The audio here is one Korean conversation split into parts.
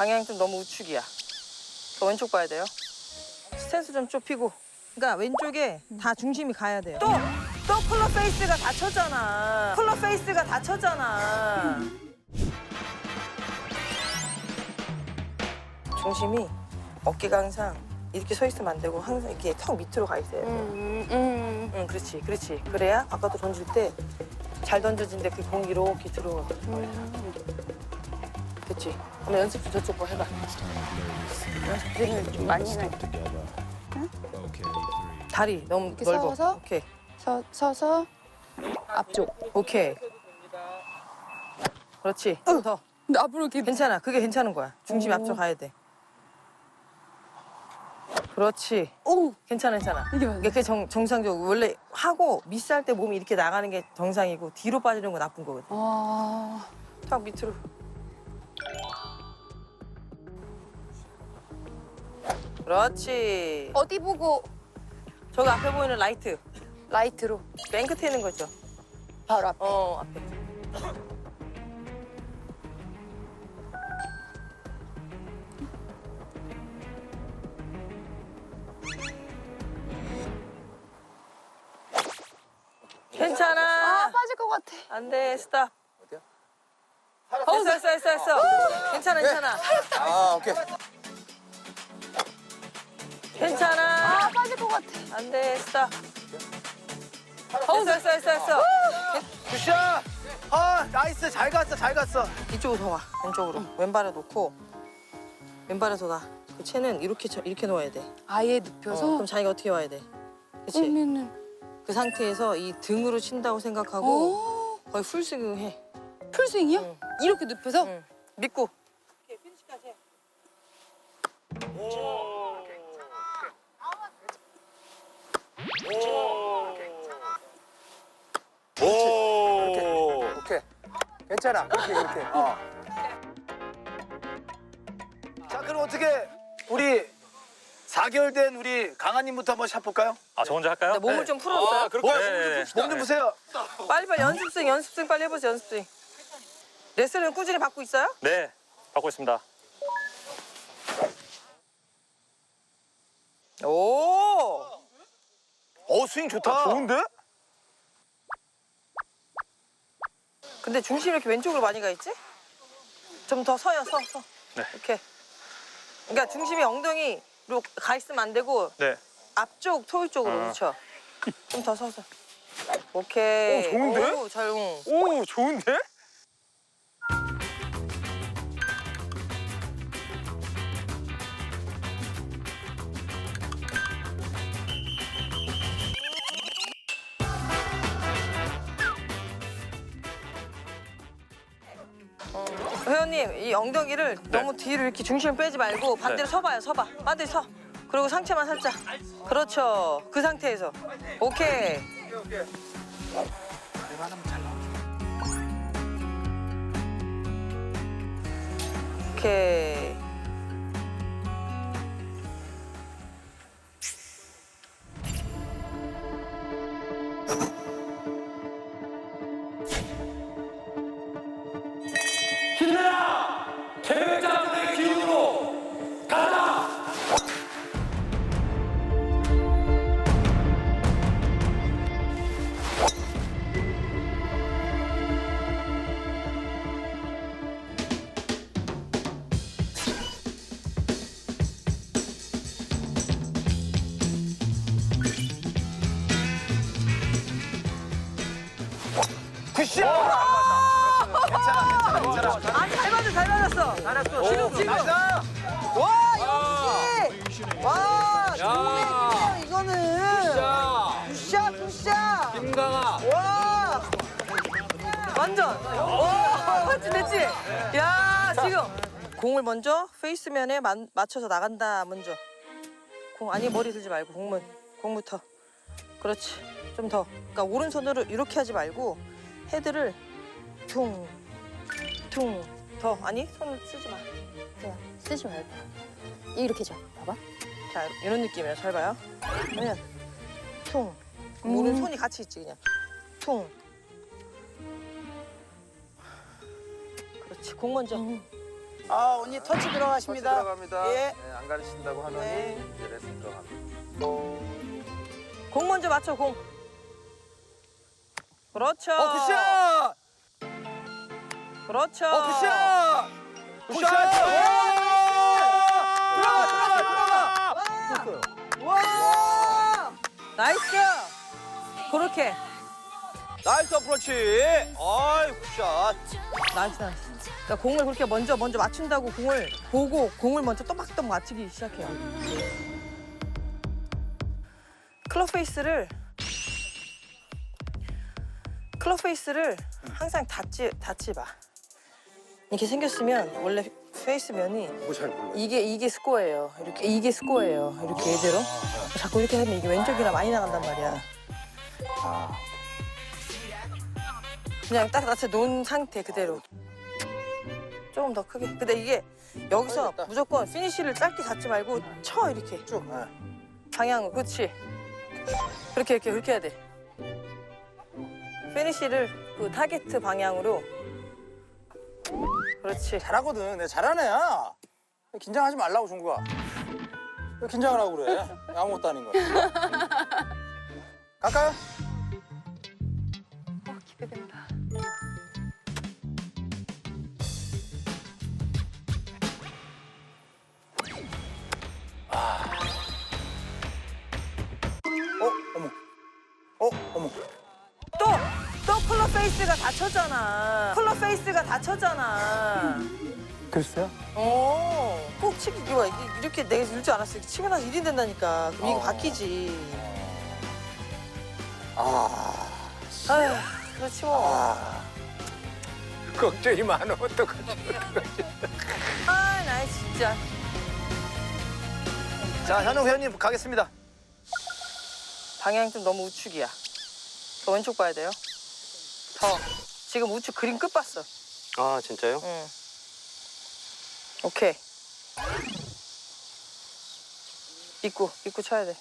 방향 좀 너무 우측이야. 더 왼쪽 봐야 돼요. 스탠스 좀 좁히고. 그러니까 왼쪽에 다 중심이 가야 돼요. 또! 또 컬러 페이스가 닫혔잖아. 컬러 페이스가 닫혔잖아. 중심이 어깨가 항상 이렇게 서 있으면 안 되고 항상 이렇게 턱 밑으로 가 있어야 돼. 음, 음. 응, 그렇지, 그렇지. 그래야 바깥으로 던질 때 잘 던져진데 그 공이 이렇게 들어가. 그렇지. 그럼 연습 좀 저쪽 거 해봐. 연습을 좀 많이 해. 다리 너무 이렇게 넓어. 서서? 오케이, 서, 서서 앞쪽. 오케이. 그렇지. 좀 더. 근데 앞으로 이렇게 괜찮아. 그게 괜찮은 거야. 중심 오. 앞쪽 가야 돼. 그렇지. 오 괜찮아, 괜찮아. 이게 맞아. 그게 정, 정상적으로 원래 하고 미스할 때 몸이 이렇게 나가는 게 정상이고 뒤로 빠지는 건 나쁜 거거든. 아 턱 밑으로. 그렇지. 어디 보고 저기 앞에 보이는 라이트. 라이트로 맨 끝에 있는 거죠. 바로 앞. 어, 앞에. 괜찮아. 아 빠질 것 같아. 안 돼, 스탑. 어디야? 했어, 했어, 했어, 했어. 괜찮아, 괜찮아. 아 오케이. 것 같아. 안 돼, 스탑. 했어, 했어, 했어, 했어. 굿샷. 아 나이스 잘 갔어 잘 갔어. 이쪽으로 더 와. 왼쪽으로. 왼발에 놓고 왼발에 더 놔. 그 채는 이렇게 쳐- 이렇게 놓아야 돼. 아예 어, 눕혀서. 그럼 자기가 어떻게 와야 돼? 그렇지? 그러면은 그 상태에서 이 등으로 친다고 생각하고 오 거의 풀스윙 해. 풀스윙이요? 응. 이렇게 눕혀서? 응. 믿고. 오. 오케이. 괜찮아. 그렇게 그렇게. 어. 자 그럼 어떻게 우리 4개월 된 우리 강아님부터 한번 샷 볼까요? 아, 저 먼저 할까요? 나 몸을 네. 좀 풀었어요. 그럴까요? 네. 몸좀 보세요. 빨리 빨리 연습생 연습생 빨리 해보세요 연습생. 레슨은 꾸준히 받고 있어요? 네, 받고 있습니다. 오. 어 스윙 좋다. 좋은데? 근데 중심이 이렇게 왼쪽으로 많이 가 있지? 좀 더 서요 서 서. 네. 이렇게. 그러니까 중심이 엉덩이로 가 있으면 안 되고 네. 앞쪽 토이 쪽으로 아. 그렇죠. 좀 더 서서. 오케이. 오, 좋은데? 오, 잘 응. 오 좋은데? 회원님 이 엉덩이를 네. 너무 뒤로 이렇게 중심을 빼지 말고 반대로 네. 서봐요 서봐. 반대로 서. 그리고 상체만 살짝. 그렇죠. 그 상태에서. 오케이. 오케이 굿샷. 괜찮아 괜찮아 괜찮아. 아니 잘 맞았어 잘 맞았어. 잘했어. 지금 지금. 와 역시. 와 좋네 이거는. 굿샷 굿샷. 김강아. 와. 완전. 와 맞지 됐지? 야 지금. 공을 먼저 페이스면에 만- 맞춰서 나간다 먼저 공 아니 머리 들지 말고 공문 공부터. 그렇지. 좀 더. 그러니까 오른손으로 이렇게 하지 말고 헤드를 퉁 퉁 더 아니 손을 쓰지 마 그냥 쓰지 말고. 이렇게 줘. 봐봐. 자, 이런 느낌이에요. 잘 봐요. 그러면 퉁. 그럼 오른손이 같이 있지 그냥. 퉁. 그렇지. 공 먼저. 아 언니 터치 터치 들어가십니다. 들어갑니다. 예. 네, 안 가르친다고 하더니 네. 이제 레슨 들어갑니다. 공 먼저 맞춰 공. 그렇죠. 어 굿샷! 그렇죠. 어 굿샷! 굿샷! 들어가 들어가 들어가! 와! 나이스. 그렇게. 나이스 어프로치. 아이 굿샷. 나이스 나이스. 그러니까 공을 그렇게 먼저 먼저 맞춘다고 공을 보고 공을 먼저 또박또박 맞추기 시작해요. 클럽 페이스를 클럽 페이스를 항상 닫지 닫지 마. 이렇게 생겼으면 원래 페이스 면이 이게 이게 스코어예요. 이렇게 이게 스코어예요. 이렇게 이대로 자꾸 이렇게 하면 이게 왼쪽이라 많이 나간단 말이야. 그냥 딱 닫혀 놓은 상태 그대로. 조금 더 크게. 근데 이게 여기서 무조건 피니쉬를 짧게 잡지 말고 쳐 이렇게 쭉. 예. 방향 그렇지. 그렇게 이렇게 그렇게 해야 돼. 피니쉬를 그 타겟 방향으로. 그렇지. 잘하거든. 내가 잘하는. 왜 긴장하지 말라고 종구가. 왜 긴장을 하고 그래? 아무것도 아닌 거. 갈까요? 페이스가 닫혔잖아. 컬러 페이스가 닫혔잖아. 글쎄요. 어. 꼭 치기, 이거 이렇게 내가 이럴 줄 알았어. 치고 나서 일이 된다니까. 그럼 이거 어. 바뀌지. 아. 아휴, 그렇지 뭐. 아. 걱정이 많아 어떡하지? 아, 나 진짜. 자 현웅 회원님 가겠습니다. 방향 좀 너무 우측이야. 더 왼쪽 봐야 돼요. 더. 지금 우측 그림 끝 봤어. 아 진짜요? 응. 오케이. 입구, 입구 쳐야 돼.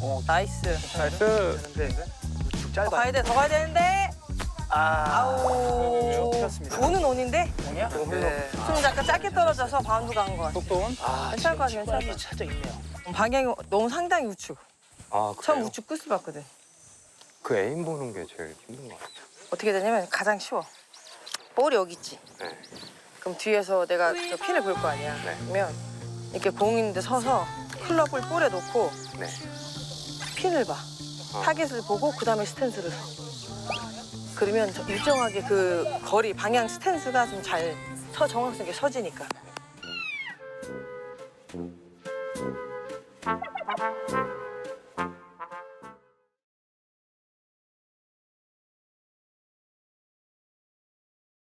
어. 나이스. 나이스. 되는데 우측 더 짧아. 가야 돼, 더 가야 되는데. 아. 아우. 오는 온인데? 뭐냐? 네. 좀 약간 짧게 떨어져서 바운드 간 것 같아. 똑똑은? 아 괜찮을 것 같아, 괜찮을 치관이 것 살짝 있네요. 방향이 너무 상당히 우측. 아 처음 그래요? 우측 끝을 봤거든. 그 에임 보는 게 제일 힘든 것 같아요. 어떻게 되냐면 가장 쉬워. 볼이 여기 있지. 네. 그럼 뒤에서 내가 저 핀을 볼 거 아니야. 네. 그러면 이렇게 공 있는데 서서 클럽을 볼에 놓고 네. 핀을 봐. 아. 타겟을 보고 그 다음에 스탠스를 서. 그러면 저 일정하게 그 거리 방향 스탠스가 좀 잘 서 정확하게 서지니까.